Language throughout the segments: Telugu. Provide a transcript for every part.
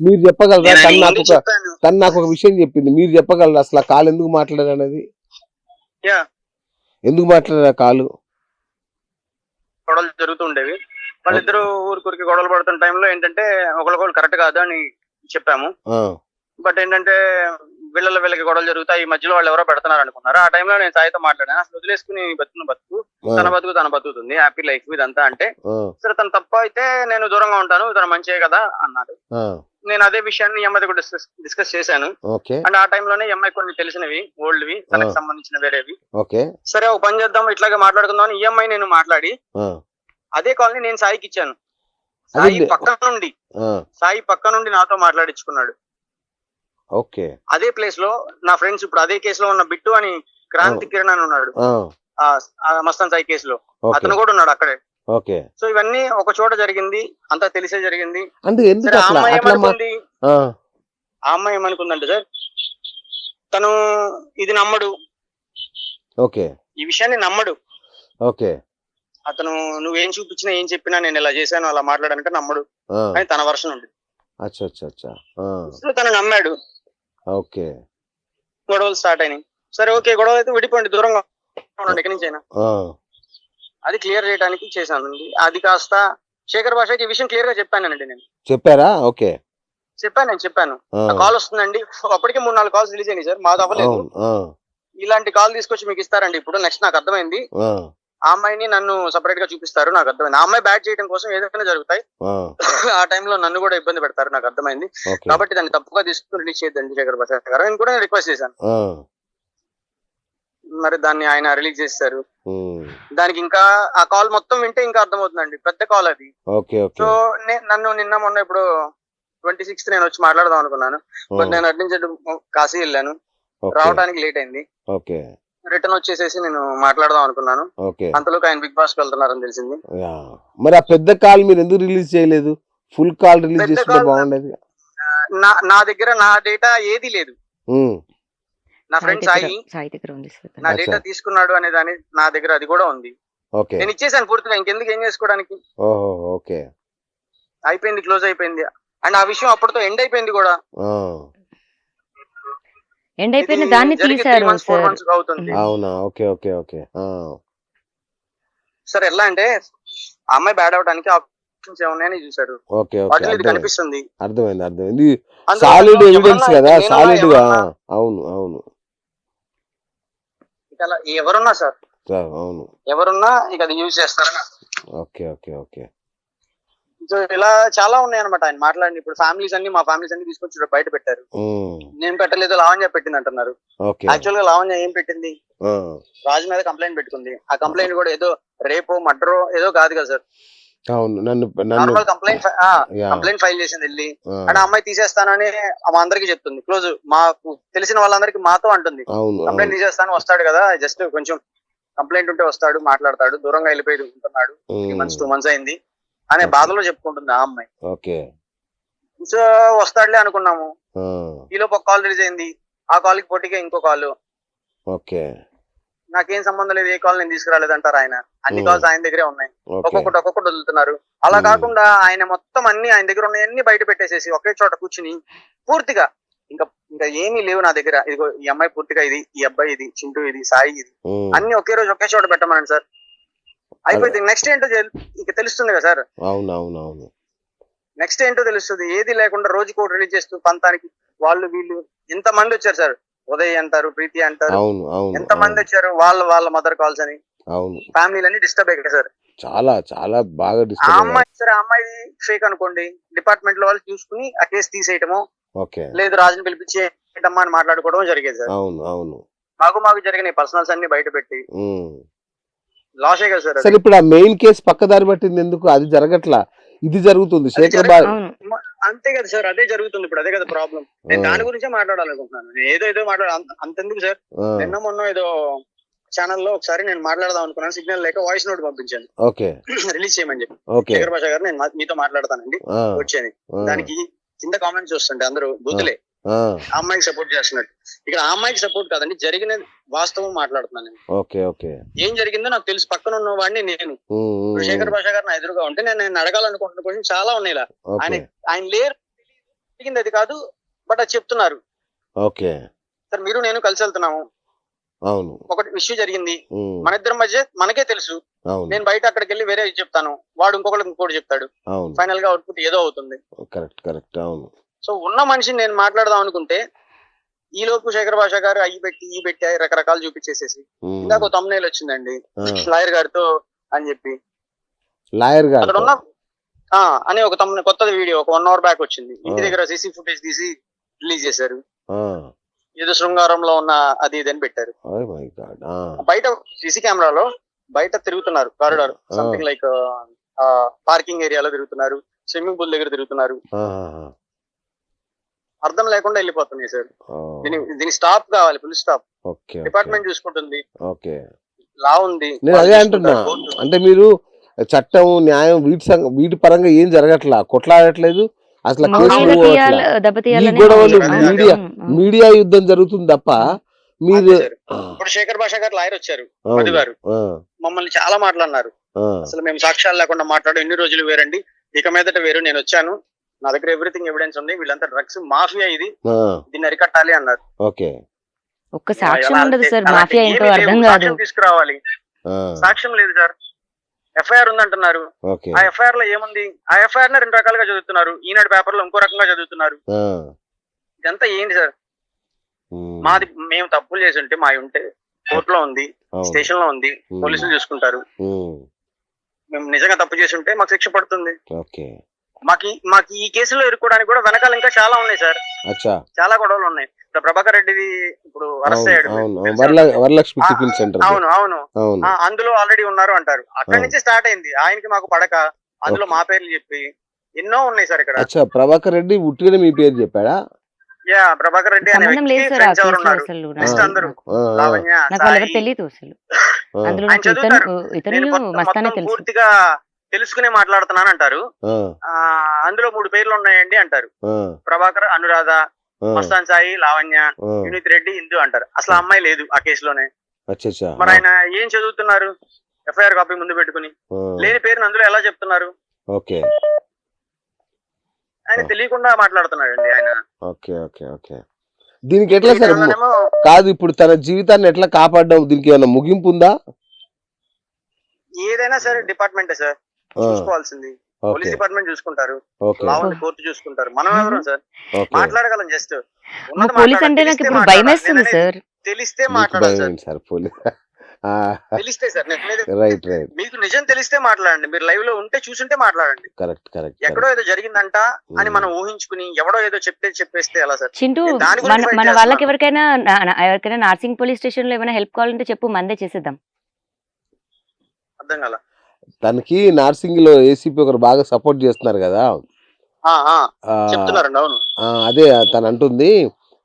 మీరు చెప్పగలరా? తను నాకు ఒక తను నాకు ఒక విషయం చెప్పింది. మీరు చెప్పగలరా? అసలు కాల్ ఎందుకు మాట్లాడారు అనేది? ఎందుకు మాట్లాడారు కాలు? గొడవలు జరుగుతుండేవి. వాళ్ళిద్దరు ఊరికూరికి గొడవలు పడుతున్న టైంలో ఏంటంటే ఒకరికొకరు కరెక్ట్ కాదు అని చెప్పాము. బట్ ఏంటంటే వీళ్ళ వీళ్ళకి గొడవలు జరుగుతాయి ఈ మధ్యలో వాళ్ళు ఎవరో పెడుతున్నారు అనుకున్నారు? ఆ టైంలో నేను సాయితో మాట్లాడాను. అసలు వదిలేసుకుని బతుకున్న బతుకు తన బతుకు తన బతుకుతుంది హ్యాపీ లైఫ్ ఇదంతా అంటే సరే తను తప్ప అయితే నేను దూరంగా ఉంటాను తను మంచిదే కదా అన్నాడు. నేను అదే విషయాన్ని ఈ అమ్మాయితో కూడా డిస్కస్ డిస్కస్ చేశాను. అండ్ ఆ టైంలోనే అమ్మాయి కొన్ని తెలిసినవి ఓల్డ్వి తనకి ఆ. సంబంధించిన వేరేవి. ఓకే. సరే ఒక పని చేద్దాం ఇట్లాగే మాట్లాడుకుందాం అని ఈ అమ్మాయి నేను మాట్లాడి అదే కాల్ని నేను సాయికి ఇచ్చాను. సాయి పక్క నుండి సాయి పక్క నుండి నాతో మాట్లాడించుకున్నాడు. ఓకే. అదే ప్లేస్లో నా ఫ్రెండ్స్ ఇప్పుడు అదే కేసులో ఉన్న బిట్టు అని క్రాంతి కిరణ్ అని ఉన్నాడు. మస్తాన్ సాయి కేసులో అతను కూడా ఉన్నాడు అక్కడే. ఓకే. సో ఇవన్నీ ఒక చోట జరిగింది అంతా తెలిసే జరిగింది. అంటే ఎందుకు సరే ఆ అమ్మాయి ఏమనుకుంది? ఆ, అమ్మాయి ఏమనుకుందంటే సార్ తను ఇది నమ్మడు. ఓకే. ఈ విషయాన్ని నమ్మడు. ఓకే. అతను నువ్వేం చూపించినా ఏం చెప్పినా నేను ఇలా చేశాను అలా మాట్లాడానంటే నమ్మడు. అని తన వర్షన్ ఉంది. అచ్చా అచ్చా అచ్చా. తను నమ్మాడు. ఓకే. గొడవలు స్టార్ట్ అయినాయి. సరే ఓకే గొడవ అయితే విడిపోండి దూరంగా ఉండండి ఎక్కడి నుంచైనా. ఆ, అది క్లియర్ చేయడానికి చేశానండి. అది కాస్త శేఖర్ భాషకి ఈ విషయం క్లియర్గా చెప్పానండి నేను. చెప్పారా? ఓకే. చెప్పాను నేను చెప్పాను. కాల్ వస్తుందండి. అప్పటికే మూడు నాలుగు కాల్స్ రిలీజ్ అయినాయి సార్. మాది అవ్వలేదు. ఇలాంటి కాల్ తీసుకొచ్చి మీకు ఇస్తారండి ఇప్పుడు. నెక్స్ట్ నాకు అర్థమైంది. ఆ, అమ్మాయిని నన్ను సపరేట్గా చూపిస్తారు నాకు అర్థమైంది. ఆ అమ్మాయి బ్యాట్ చేయడం కోసం ఏదైనా జరుగుతాయి. ఆ, టైంలో నన్ను కూడా ఇబ్బంది పెడతారు నాకు అర్థమైంది. కాబట్టి దాన్ని తప్పుగా తీసుకుని రిలీజ్ చేయొద్దండి శేఖర్ భాష గారు. నేను కూడా రిక్వెస్ట్ చేశాను. మరి దాన్ని ఆయన రిలీజ్ ఉమ్, దానికి ఇంకా ఆ కాల్ మొత్తం వింటే ఇంకా అర్థమవుతుందండి. పెద్ద కాల్ అది. సో నన్ను నిన్న మొన్న ఇప్పుడు ట్వంటీ సిక్స్త్ నేను వచ్చి మాట్లాడదాం అనుకున్నాను. బట్ నేను అటు నుంచి కాశీ వెళ్ళాను. రావడానికి లేట్ అయింది. ఓకే. రిటర్న్ వచ్చేసేసి నేను మాట్లాడదాం అనుకున్నాను. ఓకే. అంతలోకి ఆయన బిగ్ బాస్ వెళ్తున్నారని తెలిసింది. యా. మరి ఆ పెద్ద కాల్ మీరు ఎందుకు రిలీజ్ చేయలేదు? ఫుల్ కాల్ రిలీజ్ చేసుకుంటే call- బాగుండేది. నా నా దగ్గర నా డేటా ఏది లేదు. నా ఫ్రెండ్ సాయి. సాయి దగ్గర ఉంది సార్ నా. డేటా తీసుకున్నాడు అనే దాని నా దగ్గర అది కూడా ఉంది. ఓకే. నేను ఇచ్చేసాను పూర్తిగా ఇంకెందుకు ఏం చేసుకోవడానికి? ఓహో ఓకే. అయిపోయింది క్లోజ్ అయిపోయింది. అండ్ ఆ విషయం అప్పటితో ఎండ్ అయిపోయింది కూడా. ఆ, ఎండ్ అయిపోయిన దాన్ని తీశారు అవునా? Okay okay okay. ఆ, సార్ ఎలా అంటే అమ్మాయి బ్యాడ్ అవడానికి ఆప్షన్స్ ఏమున్నాయని చూశారు. ఓకే ఓకే కనిపిస్తుంది. అర్థమైంది అర్థమైంది. సాలిడ్ ఎవరన్నా- ఎవిడెన్స్ కదా సాలిడ్గా. అవును అవును. ఎవరున్నా సార్. అవును. ఎవరున్నా ఇక అది యూజ్ చేస్తారని ఓకే ఓకే ఓకే. సో ఇలా చాలా ఉన్నాయి అనమాట ఆయన మాట్లాడి ఇప్పుడు ఫ్యామిలీస్ అన్ని మా ఫ్యామిలీస్ అన్ని తీసుకొచ్చి బయట పెట్టారు. నేను పెట్టలేదు లావణ్య పెట్టింది అంటున్నారు. యాక్చువల్గా లావణ్య ఏం పెట్టింది? రాజు మీద కంప్లైంట్ పెట్టుకుంది. ఆ కంప్లైంట్ కూడా ఏదో రేపో మర్డరో ఏదో కాదు కదా సార్. అవును నన్ను నన్ను నార్మల్ కంప్లైంట్ కంప్లైంట్ ఫైల్ చేసింది వెళ్ళి. ఆ. అమ్మాయి తీసేస్తానని మా అందరికి చెప్తుంది. క్లోజ్ మాకు తెలిసిన వాళ్ళందరికి మాతో అంటుంది. కంప్లైంట్ తీసేస్తాను వస్తాడు కదా. జస్ట్ కొంచెం కంప్లైంట్ ఉంటే వస్తాడు మాట్లాడతాడు. దూరంగా వెళ్ళిపోయి ఉంటున్నాడు. త్రీ మంత్స్ టూ మంత్స్ అయింది. అనే బాధలో చెప్పుకుంటుంది ఆ అమ్మాయి. ఓకే. సో వస్తాడులే అనుకున్నాము. ఈలోపు ఒక కాల్ రిలీజ్ అయింది. ఆ కాల్కి పోటీగా ఇంకో కాల్. ఓకే. నాకేం సంబంధం లేదు ఏ కాల్ నేను తీసుకురాలేదు అంటారు ఆయన. అన్ని. కాల్స్ ఆయన దగ్గరే ఉన్నాయి. ఒక్కొక్కటి ఒక్కొక్కటి వదులుతున్నారు. అలా. కాకుండా ఆయన మొత్తం అన్ని ఆయన దగ్గర ఉన్నాయన్ని బయట పెట్టేసేసి ఒకే చోట కూర్చుని పూర్తిగా ఇంకా ఇంకా ఏమీ లేవు నా దగ్గర. ఇదిగో ఈ అమ్మాయి పూర్తిగా ఇది ఈ అబ్బాయి ఇది చింటూ ఇది సాయి ఇది. అన్ని ఒకే రోజు ఒకే చోట పెట్టమనండి సార్. అయిపోయింది. నెక్స్ట్ ఏంటో ఇక తెలుస్తుంది కదా సార్. అవును అవును అవును నెక్స్ట్ ఏంటో తెలుస్తుంది. ఏది లేకుండా రోజుకి ఒకటి రిలీజ్ చేస్తూ పంతానికి వాళ్ళు వీళ్ళు ఎంత మంది వచ్చారు సార్. ఉదయ్ అంటారు ప్రీతి అంటారు. ఎంత మంది వచ్చారు? వాళ్ళ వాళ్ళ మదర్ కాల్స్ అని. అవును. ఫ్యామిలీలన్నీ డిస్టర్బ్ అయ్యాయి సార్. చాలా చాలా బాగా ఆ డిస్టర్బ్ అమ్మాయి సరే అమ్మాయి ఫేక్ అనుకోండి. డిపార్ట్మెంట్లో వాళ్ళు చూసుకుని ఆ కేసు తీసేయటము ఓకే. లేదు రాజుని పిలిపించి ఏంటమ్మా అని మాట్లాడుకోవడం జరిగేది సార్. అవును అవును. మాకు మాకు జరిగిన పర్సనల్స్ అన్ని బయట పెట్టి. లాసే కదా సార్. సరే ఇప్పుడు ఆ మెయిన్ కేసు పక్కదారి పట్టింది ఎందుకు? అది జరగట్లా. ఇది జరుగుతుంది. శేఖర్ జరగ- బా అవును. అంతే కదా సార్ అదే జరుగుతుంది ఇప్పుడు అదే కదా ప్రాబ్లం నేను దాని గురించే మాట్లాడాలనుకుంటున్నాను. నేను ఏదో ఏదో మాట్లాడ అంత- అంతెందుకు సార్? నిన్న మొన్న ఏదో ఛానల్లో ఒకసారి నేను మాట్లాడదాం అనుకున్నాను. సిగ్నల్ లేక వాయిస్ నోట్ పంపించాను. ఓకే. రిలీజ్ చేయమని చెప్పి. శేఖర్ భాష గారు నేను మీతో మాట్లాడతానండి. ఆ, దానికి కింద కామెంట్స్ వస్తుంటే అందరూ. బూతులే. అమ్మాయికి సపోర్ట్ చేస్తున్నట్టు. ఇక్కడ అమ్మాయికి సపోర్ట్ కాదండి జరిగిన వాస్తవం మాట్లాడుతున్నాను నేను. Okay okay. ఏం జరిగిందో నాకు తెలుసు పక్కన ఉన్న వాడిని నేను శేఖర్ భాష గారు నా ఎదురుగా ఉంటే నేను నేను అడగాలనుకుంటున్న క్వశ్చన్ చాలా ఉన్నాయి ఇలా. ఆయన ఆయన లేరు జరిగింది అది కాదు బట్ అది చెప్తున్నారు. ఓకే. సార్ మీరు నేను కలిసి వెళ్తున్నాము. అవును. ఒకటి ఇష్యూ జరిగింది. మన ఇద్దరి మధ్య మనకే తెలుసు. నేను బయట అక్కడికి వెళ్ళి వేరే చెప్తాను. వాడు ఇంకొకటి ఇంకోటి చెప్తాడు. ఫైనల్గా అవుట్పుట్ ఏదో అవుతుంది. Correct correct. అవును. సో ఉన్న మనిషిని నేను మాట్లాడదాం అనుకుంటే ఈ లోపు శేఖర్ భాష గారు అయ్యి పెట్టి ఈ పెట్టి రకరకాలు చూపించేసేసి. ఇందాక ఒక తమ్మునేలు వచ్చిందండి. లాయర్ గారితో అని చెప్పి. లాయర్ గారు అక్కడ ఉన్న ఆ అని ఒక తమ్ముని కొత్త వీడియో ఒక వన్ అవర్ బ్యాక్ వచ్చింది. ఇంటి. దగ్గర సీసీ ఫుటేజ్ తీసి రిలీజ్ చేశారు. ఏదో శృంగారంలో ఉన్న అది ఇది అని పెట్టారు. బయట సీసీ కెమెరాలో బయట తిరుగుతున్నారు కారిడార్. సంథింగ్ లైక్ పార్కింగ్ ఏరియాలో తిరుగుతున్నారు స్విమ్మింగ్ పూల్ దగ్గర తిరుగుతున్నారు. అర్థం లేకుండా వెళ్ళిపోతున్నాయి సార్. దీని దీని స్టాప్ కావాలి ఫుల్ స్టాప్ డిపార్ట్మెంట్ చూసుకుంటుంది. ఓకే. లా ఉంది. నేను అదే అంటున్నా. అంటే మీరు చట్టం న్యాయం వీటి వీటి పరంగా ఏం జరగట్లా? కొట్లాడట్లేదు? అసలు గొడవలు. మీడియా-. మీడియా యుద్ధం జరుగుతుంది తప్ప మీరు. ఇప్పుడు శేఖర్ భాష గారు లాయర్ వచ్చారు మధు గారు. మమ్మల్ని చాలా మాట్లాడినారు. అసలు మేము సాక్ష్యాలు లేకుండా మాట్లాడు ఎన్ని రోజులు వేరండి. ఇక మీదట వేరు నేను వచ్చాను. నా దగ్గర ఎవ్రీథింగ్ ఎవిడెన్స్ ఉంది. వీళ్ళంతా డ్రగ్స్ మాఫియా ఇది. ఆ, దీన్ని అరికట్టాలి అన్నారు. ఓకే. ఒక్క సాక్ష్యం ఉండదు సార్. మాఫియా అంటే ఏంటో అర్థం కాదు. సాక్ష్యం తీసుకురావాలి. ఆ, సాక్ష్యం లేదు సార్. ఎఫ్ఐఆర్ ఉందంటున్నారు. ఓకే. ఆ ఎఫ్ఐఆర్లో ఏముంది? ఆ ఎఫ్ఐఆర్ని రెండు రకాలుగా చదువుతున్నారు. ఈనాడు పేపర్లో ఇంకో రకంగా చదువుతున్నారు. ఆ, ఇదంతా ఏంటి సార్? మాది మేము తప్పులు చేసి ఉంటే మా ఉంటే కోర్టులో ఉంది స్టేషన్లో ఉంది పోలీసులు చూసుకుంటారు. మేము. నిజంగా తప్పు చేసి ఉంటే మాకు శిక్ష పడుతుంది. ఓకే. మాకు మాకు ఈ కేసులో ఇరుక్కోవడానికి కూడా వెనకాల ఇంకా చాలా ఉన్నాయి సార్. అచ్చా. చాలా గొడవలు ఉన్నాయి. ఇప్పుడు ప్రభాకర్ రెడ్డిది ఇప్పుడు అరెస్ట్ అయ్యాడు. అవును. తెలుసా? వరల వరలక్ష్మి ఆ, టిఫిన్ సెంటర్ అవును అవును. అందులో ఆల్రెడీ ఉన్నారు అంటారు. అక్కడి. నుంచి స్టార్ట్ అయింది. ఆయనకి మాకు పడక. అందులో. మా పేర్లు చెప్పి ఎన్నో ఉన్నాయి సార్ ఇక్కడ. అచ్చా ప్రభాకర్ రెడ్డి ఉట్టిగానే మీ పేరు చెప్పాడా? యా ప్రభాకర్ రెడ్డి అనే ఫ్రెండ్స్ ఎవరు ఉన్నారు? అసలు Next నాకు- అందరూ. లావణ్య సాయి, తెలియదు అసలు. అందులో ఇతను మస్తానే తెలుసు. పూర్తిగా తెలుసుకునే మాట్లాడుతున్నాను అంటారు అందులో మూడు పేర్లు ఉన్నాయండి అంటారు. ప్రభాకర్ అనురాధ మస్తాన్ సాయి లావణ్య వినీత్ రెడ్డి ఇందు అంటారు. అసలు అమ్మాయి లేదు ఆ కేసులోనే. మరి ఆయన ఏం చదువుతున్నారు? ఎఫ్ఐఆర్ కాపీ ముందు పెట్టుకుని. లేని పేరుని అందులో ఎలా చెప్తున్నారు? ఓకే. ఆయన తెలియకుండా మాట్లాడుతున్నాడండి ఆయన. Okay okay okay. దీనికి ఎట్లా సార్ కాదు ఇప్పుడు తన జీవితాన్ని ఎట్లా కాపాడడం? దీనికి ఏమైనా ముగింపు ఉందా? ఏదైనా సరే డిపార్ట్మెంటే సార్. చూసుకోవాల్సింది. పోలీస్ డిపార్ట్మెంట్ చూసుకుంటారు. లా ఉంది కోర్టు చూసుకుంటారు. మనం ఎవరు సార్? మాట్లాడగలం జస్ట్. పోలీస్ అంటే నాకు ఇప్పుడు భయం వేస్తుంది సార్. తెలిస్తే మాట్లాడాలి సార్. పోలీస్ తెలిస్తే సార్ రైట్ రైట్ మీకు నిజం తెలిస్తే మాట్లాడండి. మీరు లైవ్లో ఉంటే చూసుంటే మాట్లాడండి. కరెక్ట్ కరెక్ట్ ఎక్కడో ఏదో జరిగిందంట అని మనం ఊహించుకుని ఎవడో ఏదో చెప్తే చెప్పేస్తే ఎలా సార్? చింటూ మన. వాళ్ళకి ఎవరికైనా ఎవరికైనా నార్సింగ్ పోలీస్ స్టేషన్లో ఏమైనా హెల్ప్ కావాలంటే చెప్పు మందే చేసేద్దాం. అర్థం కాల? తనకి నార్సింగ్లో ఏసీపీ ఒకరు బాగా సపోర్ట్ చేస్తున్నారు కదా. అదే తను అంటుంది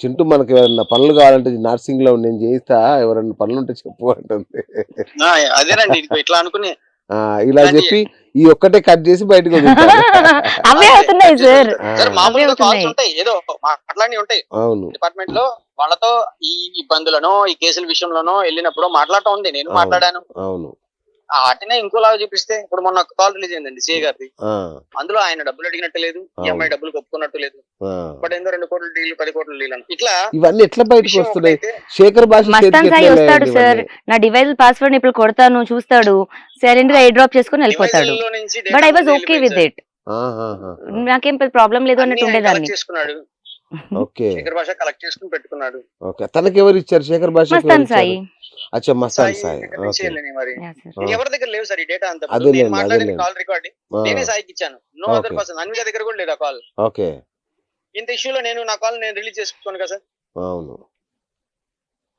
చింటూ మనకి ఎవరైనా పనులు కావాలంటే నార్సింగ్లో నేను చేయిస్తా ఎవరైనా పనులు ఉంటే చెప్పు అంటుంది. అదేనండి ఇట్లా అనుకుని ఆ, ఇలా చెప్పి ఈ ఒక్కటే కట్ చేసి బయటకు అవే అవుతున్నాయి సార్. ఏదో మాట్లాడి ఉంటాయి. అవును. డిపార్ట్మెంట్లో వాళ్ళతో ఈ ఇబ్బందులను ఈ కేసుల విషయంలోనో వెళ్ళినప్పుడు మాట్లాడటం ఉంది నేను. మాట్లాడాను. అవును. ఆ వాటినే ఇంకోలాగా చూపిస్తే ఇప్పుడు మొన్న కాల్ రిలీజ్ అయిందండి సిఏ గారిది. ఆ, అందులో ఆయన డబ్బులు అడిగినట్టు లేదు ఈ అవును. అమ్మాయి డబ్బులు ఒప్పుకున్నట్టు లేదు. బట్ ఏందో రెండు కోట్ల డీల్ పది కోట్ల డీల్ అని. ఇట్లా ఇవన్నీ ఎట్లా బయటకు వస్తున్నాయి? శేఖర్ భాష మస్తాన్ చేతికి సాయి వస్తాడు సార్. నా డివైస్ పాస్వర్డ్ ఇప్పుడు కొడతాను చూస్తాడు. సైలెంట్గా ఎయిర్ డ్రాప్ చేసుకుని వెళ్ళిపోతాడు. But I was okay with it. నాకేం ప్రాబ్లం లేదు. అన్నట్టు ఉండేదాన్ని. చేసుకున్నాడు. ఓకే. శేఖర్ భాష కలెక్ట్ చేసుకుని పెట్టుకున్నాడు. ఓకే. తనకి ఎవరు ఇచ్చారు? శేఖర్ భాష మస్తాన్ సాయి. అచ్చా సాయి. ఎవరి దగ్గర లేవు సార్ ఈ డేటా అంతా? నేను మాట్లాడిన. కాల్ రికార్డింగ్ నేనే సాయికి ఇచ్చాను. No other Okay. పర్సన్ దగ్గర కూడా లేదు ఆ కాల్ ఓకే. ఇంత ఇష్యూలో నేను నా కాల్ నేను రిలీజ్ చేసుకోను కదా సార్. అవును.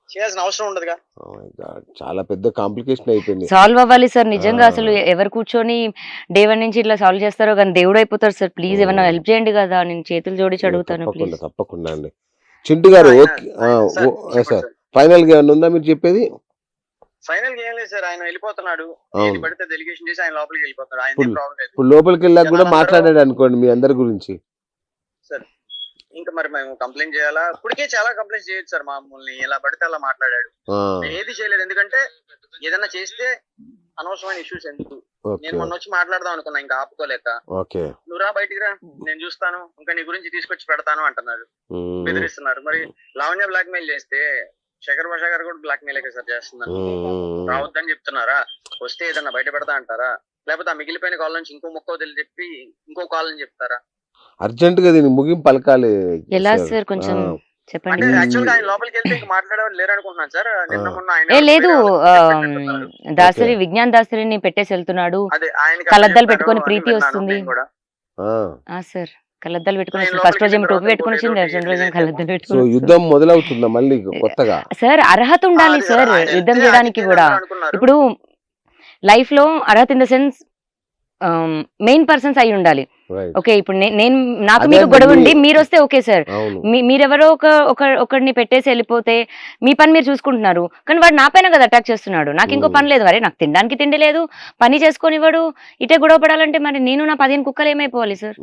చేయాల్సిన అవసరం ఉండదుగా. చాలా పెద్ద కాంప్లికేషన్ అయిపోయింది. సాల్వ్ అవ్వాలి సార్ నిజంగా. అసలు ఎవరు కూర్చొని డే వన్ నుంచి ఇట్లా సాల్వ్ చేస్తారో కానీ దేవుడు అయిపోతారు సార్. ప్లీజ్ ఏమైనా. హెల్ప్ చేయండి కదా నేను చేతులు జోడించి అడుగుతాను తప్పకుండా ప్లీజ్ తప్పకుండా అండి. చింటు గారు సార్, సార్ సార్. ఫైనల్గా ఉందా మీరు చెప్పేది? ఫైనల్గా ఏం లేదు సార్. ఆయన వెళ్ళిపోతున్నాడు. ఏది పడితే డెలిగేషన్ చేసి ఆయన లోపలికి వెళ్ళిపోతాడు. ఆయన ప్రాబ్లం లేదు. ఇప్పుడు లోపలికి వెళ్ళాక కూడా మాట్లాడాడు అనుకోండి మీ అందరి గురించి. ఇంకా మరి మేము కంప్లైంట్ చేయాలా? ఇప్పటికే చాలా కంప్లైంట్ చేయొచ్చు సార్ మమ్మల్ని ఎలా పడితే అలా మాట్లాడాడు. ఏది చేయలేదు. ఎందుకంటే ఏదైనా చేస్తే అనవసరమైన ఇష్యూస్ ఎందుకు? నేను మొన్న వచ్చి మాట్లాడదాం అనుకున్నా ఇంకా ఆపుకోలేక. ఓకే. నువ్వు రా బయటికి రా. నేను చూస్తాను. ఇంకా నీ గురించి తీసుకొచ్చి పెడతాను అంటున్నారు బెదిరిస్తున్నారు. మరి లావణ్య బ్లాక్ మెయిల్ చేస్తే శేఖర్ భాష గారు కూడా బ్లాక్ మెయిల్ సార్ చేస్తున్నారు. రావద్దని చెప్తున్నారా? వస్తే ఏదన్నా బయట పెడతా అంటారా? లేకపోతే ఆ మిగిలిపోయిన కాల్ నుంచి ఇంకో ముక్కో తెలియ చెప్పి ఇంకో కాల్ అని చెప్తారా? అర్జెంట్గా దీనికి ముగింపు పలకాలి. ఎలా సార్. కొంచెం చెప్పండి. ఉమ్. యాక్చువల్గా ఆయన లోపలికి వెళ్తే ఇంక మాట్లాడేవాళ్ళు లేరు అనుకుంటున్నాను సార్ నిన్న ఆ. మొన్న ఆయన ఏ లేదు. దాసరి విజ్ఞాన్ దాసరిని పెట్టేసి వెళ్తున్నాడు. అట్లా పెట్టుకొని ప్రీతి వస్తుంది. సార్. కళ్ళద్దాలు పెట్టుకుని వచ్చింది. ఫస్ట్ రోజు ఏమో టోపీ పెట్టుకుని వచ్చింది. రెండో రోజు కళ్ళద్దాలు సో పెట్టుకుని. యుద్ధం మొదలవుతుందా మళ్ళీ కొత్తగా? సార్ అర్హత ఉండాలి సార్. యుద్ధం చేయడానికి కూడా. ఇప్పుడు లైఫ్లో అర్హత in the sense main persons అయి ఉండాలి. ఓకే ఇప్పుడు నేను నాకు మీకు గొడవ ఉండి మీరు వస్తే ఓకే సార్. మీరెవరో ఒక ఒక ఒకరిని పెట్టేసి వెళ్ళిపోతే మీ పని మీరు చూసుకుంటున్నారు. కానీ వాడు నా పైన కదా అటాక్ చేస్తున్నాడు. నాకు ఇంకో. పని లేదు మరి నాకు తినడానికి తిండి లేదు పని చేసుకొని వాడు ఇటే గొడవ పడాలంటే మరి నేను నా పదిహేను కుక్కలు ఏమైపోవాలి సార్.